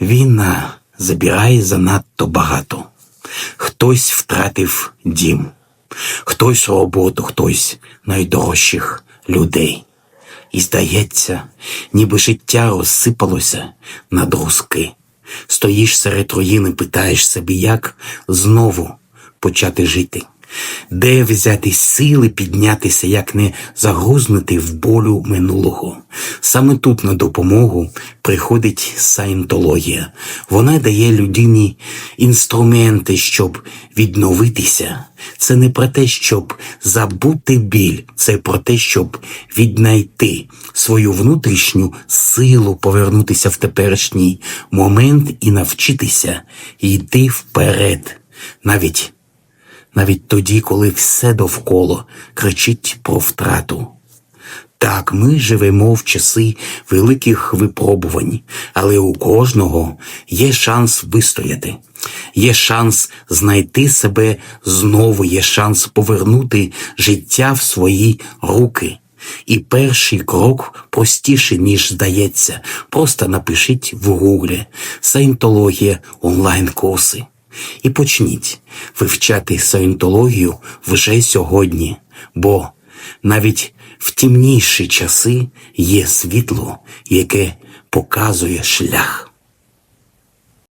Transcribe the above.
Війна забирає занадто багато. Хтось втратив дім, хтось роботу, хтось найдорожчих людей. І здається, ніби життя розсипалося на друзки. Стоїш серед руїн і питаєш собі, як знову почати жити. Де взяти сили піднятися, як не загрузнути в болю минулого? Саме тут на допомогу приходить саєнтологія. Вона дає людині інструменти, щоб відновитися. Це не про те, щоб забути біль, це про те, щоб віднайти свою внутрішню силу, повернутися в теперішній момент і навчитися йти вперед, навіть навіть тоді, коли все довкола кричить про втрату. Так, ми живемо в часи великих випробувань, але у кожного є шанс вистояти, є шанс знайти себе знову, є шанс повернути життя в свої руки. І перший крок простіший, ніж здається. Просто напишіть в гуглі Саєнтологія онлайн-курси. І почніть вивчати саєнтологію вже сьогодні, бо навіть в тімніші часи є світло, яке показує шлях.